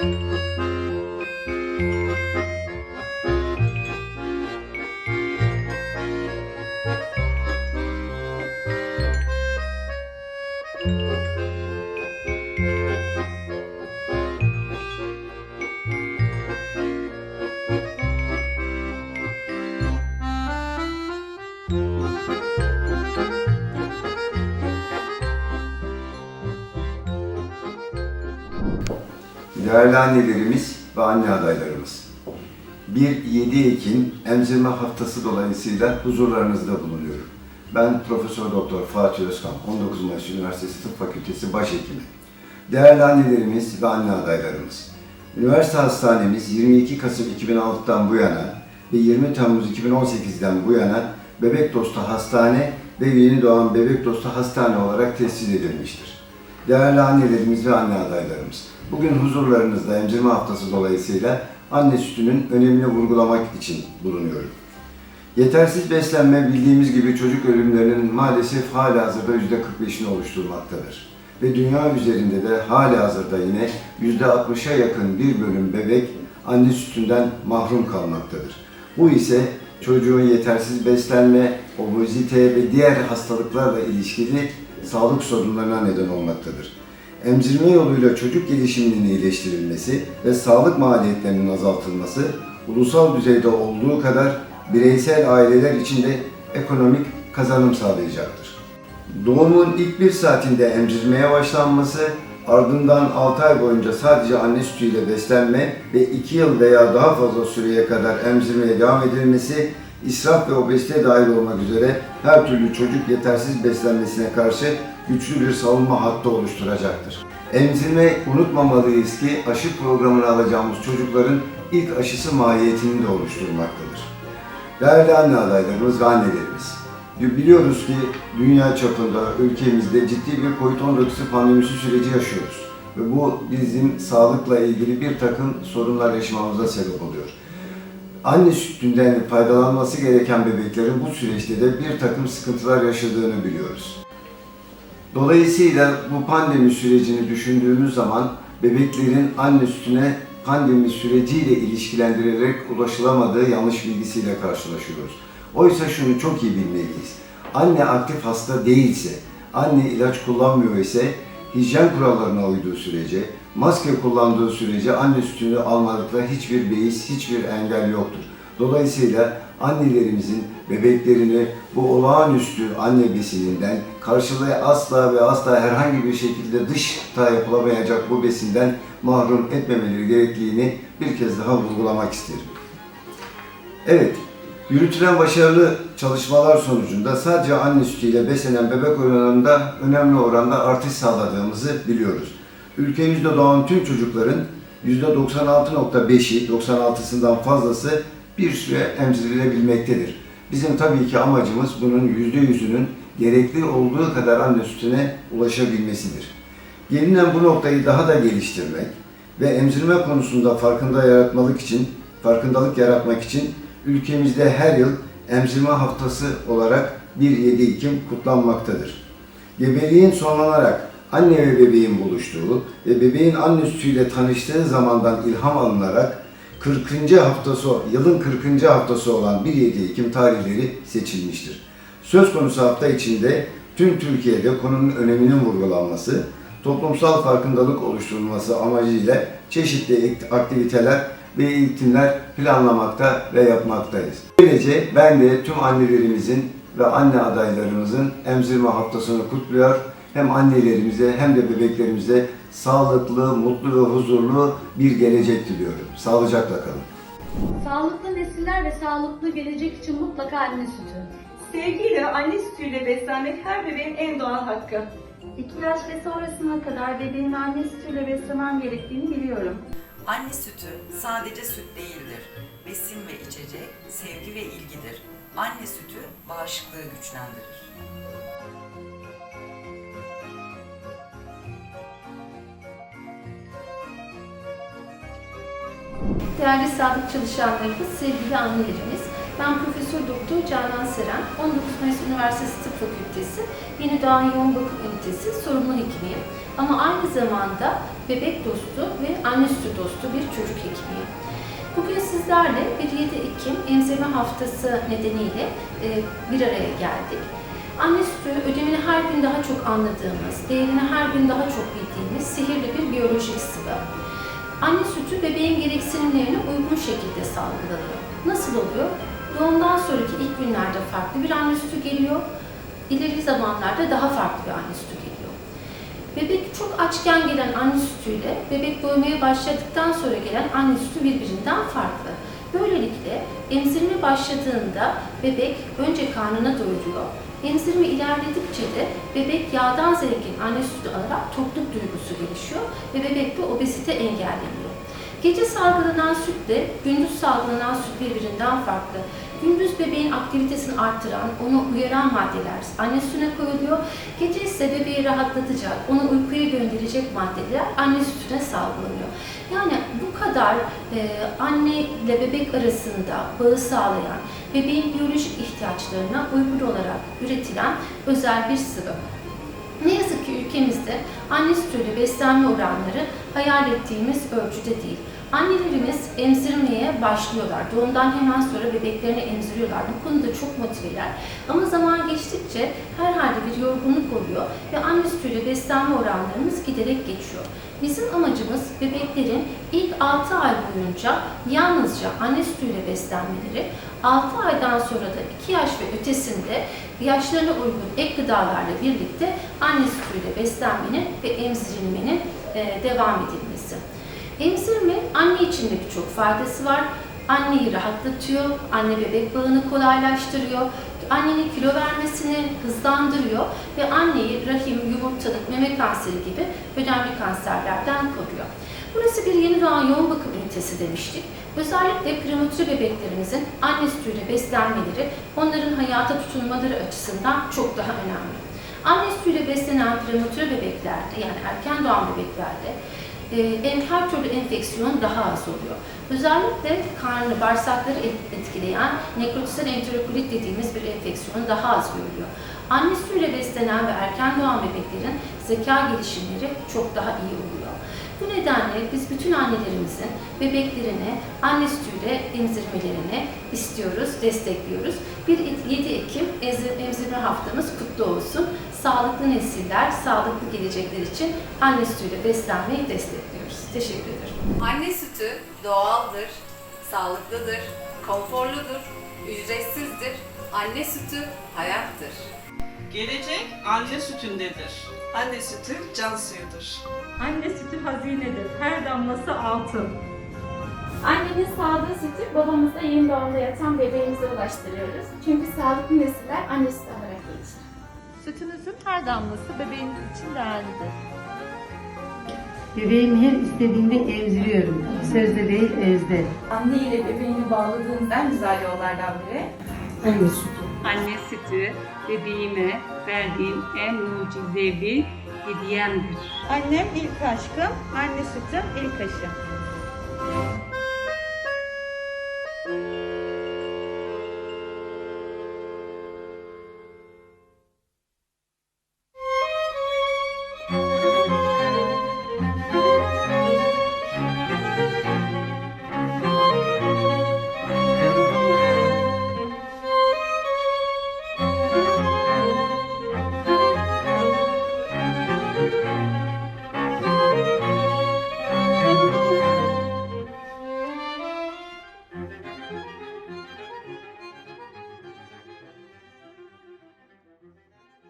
Música Değerli annelerimiz ve anne adaylarımız. 1-7 Ekim emzirme haftası dolayısıyla huzurlarınızda bulunuyorum. Ben Profesör Doktor Fatih Özkan, 19 Mayıs Üniversitesi Tıp Fakültesi Başhekimi. Değerli annelerimiz ve anne adaylarımız. Üniversite hastanemiz 22 Kasım 2006'dan bu yana ve 20 Temmuz 2018'den bu yana Bebek Dostu Hastane ve Yeni Doğan Bebek Dostu Hastane olarak tescil edilmiştir. Değerli annelerimiz ve anne adaylarımız, bugün huzurlarınızda emzirme haftası dolayısıyla anne sütünün önemini vurgulamak için bulunuyorum. Yetersiz beslenme bildiğimiz gibi çocuk ölümlerinin maalesef hala hazırda %45'ini oluşturmaktadır. Ve dünya üzerinde de hala hazırda yine %60'a yakın bir bölüm bebek anne sütünden mahrum kalmaktadır. Bu ise çocuğun yetersiz beslenme, obezite ve diğer hastalıklarla ilişkili sağlık sorunlarına neden olmaktadır. Emzirme yoluyla çocuk gelişiminin iyileştirilmesi ve sağlık maliyetlerinin azaltılması ulusal düzeyde olduğu kadar bireysel aileler için de ekonomik kazanım sağlayacaktır. Doğumun ilk bir saatinde emzirmeye başlanması, ardından 6 ay boyunca sadece anne sütüyle beslenme ve 2 yıl veya daha fazla süreye kadar emzirmeye devam edilmesi, israf ve obezite dahil olmak üzere her türlü çocuk yetersiz beslenmesine karşı güçlü bir savunma hattı oluşturacaktır. Emzirme unutmamalıyız ki aşı programına alacağımız çocukların ilk aşısı mahiyetini de oluşturmaktadır. Değerli anne adaylarımız ve annelerimiz, biliyoruz ki dünya çapında ülkemizde ciddi bir COVID-19 pandemisi süreci yaşıyoruz. Ve bu bizim sağlıkla ilgili bir takım sorunlar yaşamamıza sebep oluyor. Anne sütünden faydalanması gereken bebeklerin bu süreçte de bir takım sıkıntılar yaşadığını biliyoruz. Dolayısıyla bu pandemi sürecini düşündüğümüz zaman bebeklerin anne sütüne pandemi süreciyle ilişkilendirerek ulaşılamadığı yanlış bilgisiyle karşılaşıyoruz. Oysa şunu çok iyi bilmeliyiz. Anne aktif hasta değilse, anne ilaç kullanmıyor ise hijyen kurallarına uyduğu sürece, maske kullandığı sürece anne sütünü almadıkta hiçbir beis, hiçbir engel yoktur. Dolayısıyla annelerimizin bebeklerini bu olağanüstü anne besininden karşılığı asla ve asla herhangi bir şekilde dışta yapılamayacak bu besinden mahrum etmemeleri gerekliliğini bir kez daha vurgulamak isterim. Evet, yürütülen başarılı çalışmalar sonucunda sadece anne sütüyle beslenen bebek oranında önemli oranda artış sağladığımızı biliyoruz. Ülkemizde doğan tüm çocukların %96.5'i, 96'sından fazlası bir süre emzirilebilmektedir. Bizim tabii ki amacımız bunun %100'ünün gerekli olduğu kadar anne sütüne ulaşabilmesidir. Gelinen bu noktayı daha da geliştirmek ve emzirme konusunda farkında yaratmalık için, farkındalık yaratmak için ülkemizde her yıl emzirme haftası olarak 1-7 Ekim kutlanmaktadır. Gebeliğin sonlanarak anne ve bebeğin buluştuğu ve bebeğin anne sütüyle tanıştığı zamandan ilham alınarak 40. haftası, yılın 40. haftası olan 1-7 Ekim tarihleri seçilmiştir. Söz konusu hafta içinde tüm Türkiye'de konunun öneminin vurgulanması, toplumsal farkındalık oluşturulması amacıyla çeşitli aktiviteler ve eğitimler planlamakta ve yapmaktayız. Böylece ben de tüm annelerimizin ve anne adaylarımızın emzirme haftasını kutluyor. Hem annelerimize hem de bebeklerimize sağlıklı, mutlu ve huzurlu bir gelecek diliyorum. Sağlıcakla kalın. Sağlıklı nesiller ve sağlıklı gelecek için mutlaka anne sütü. Sevgiyle anne sütüyle beslenmek her bebeğin en doğal hakkı. İki yaş ve sonrasına kadar bebeğin anne sütüyle beslemem gerektiğini biliyorum. Anne sütü sadece süt değildir. Besin ve içecek, sevgi ve ilgidir. Anne sütü bağışıklığı güçlendirir. Değerli sağlık çalışanlarımız, sevgili annelerimiz, Ben Profesör Doktor Canan Seren, 19 Mayıs Üniversitesi Tıp Fakültesi Yeni Doğan Yoğun Bakım Ünitesi sorumlu hekimiyim. Ama aynı zamanda bebek dostu ve anne sütü dostu bir çocuk hekimiyim. Bugün sizlerle bir 7 Ekim emzirme haftası nedeniyle e, bir araya geldik. Anne sütü ödemini her gün daha çok anladığımız, değerini her gün daha çok bildiğimiz sihirli bir biyolojik sıvı. Anne sütü bebeğin gereksinimlerine uygun şekilde salgılanıyor. Nasıl oluyor? Doğumdan sonraki ilk günlerde farklı bir anne sütü geliyor. İleri zamanlarda daha farklı bir anne sütü geliyor. Bebek çok açken gelen anne sütüyle bebek doymaya başladıktan sonra gelen anne sütü birbirinden farklı. Böylelikle emzirme başladığında bebek önce karnına doyuruyor. Emzirme ilerledikçe de bebek yağdan zengin anne sütü alarak tokluk duygusu gelişiyor ve bebekte obezite engelleniyor. Gece salgılanan sütle gündüz salgılanan süt birbirinden farklı. Gündüz bebeğin aktivitesini artıran, onu uyaran maddeler anne sütüne koyuluyor. Gece ise bebeği rahatlatacak, onu uykuya gönderecek maddeler anne sütüne salgılanıyor. Yani bu kadar e, anne ile bebek arasında bağı sağlayan, bebeğin biyolojik ihtiyaçlarına uygun olarak üretilen özel bir sıvı. Ne yazık ki ülkemizde anne sütüyle beslenme oranları hayal ettiğimiz ölçüde değil. Annelerimiz emzirmeye başlıyorlar. Doğumdan hemen sonra bebeklerini emziriyorlar. Bu konuda çok motiveler. Ama zaman geçtikçe herhalde bir yorgunluk oluyor ve anne sütüyle beslenme oranlarımız giderek geçiyor. Bizim amacımız bebeklerin ilk 6 ay boyunca yalnızca anne sütüyle beslenmeleri, 6 aydan sonra da 2 yaş ve ötesinde yaşlarına uygun ek gıdalarla birlikte anne sütüyle beslenmenin ve emzirilmenin e, devam edilmesi. Emzirme anne için de birçok faydası var. Anneyi rahatlatıyor, anne bebek bağını kolaylaştırıyor, annenin kilo vermesini hızlandırıyor ve anneyi rahim, yumurtalık, meme kanseri gibi önemli kanserlerden koruyor. Burası bir yeni doğan yoğun bakım ünitesi demiştik. Özellikle prematüre bebeklerimizin anne sütüyle beslenmeleri onların hayata tutunmaları açısından çok daha önemli. Anne sütüyle beslenen prematüre bebeklerde yani erken doğan bebeklerde e, en- her türlü enfeksiyon daha az oluyor. Özellikle karnı, bağırsakları et- etkileyen nekrotisel enterokolit dediğimiz bir enfeksiyon daha az görülüyor. Anne sütüyle beslenen ve erken doğan bebeklerin zeka gelişimleri çok daha iyi oluyor. Bu nedenle biz bütün annelerimizin bebeklerine anne sütüyle emzirmelerini istiyoruz, destekliyoruz. Bir 7 Ekim emzir- emzirme haftamız kutlu olsun. Sağlıklı nesiller, sağlıklı gelecekler için anne sütüyle beslenmeyi destekliyoruz. Teşekkür ederim. Anne sütü doğaldır, sağlıklıdır, konforludur, ücretsizdir. Anne sütü hayattır. Gelecek anne sütündedir. Anne sütü can suyudur. Anne sütü hazinedir. Her damlası altın. Annenin sağdığı sütü babamıza yeni doğumda yatan bebeğimize ulaştırıyoruz. Çünkü sağlıklı nesiller anne sütü olarak gelişir. Sütünüzün her damlası bebeğiniz için değerlidir. Bebeğimi her istediğinde emziriyorum. Sözde değil, özde. Anne ile bebeğini bağladığınız en güzel yollardan biri Anne sütü. Anne sütü bebeğime verdiğim en mucizevi hediyemdir. Annem ilk aşkım, anne sütüm ilk aşım.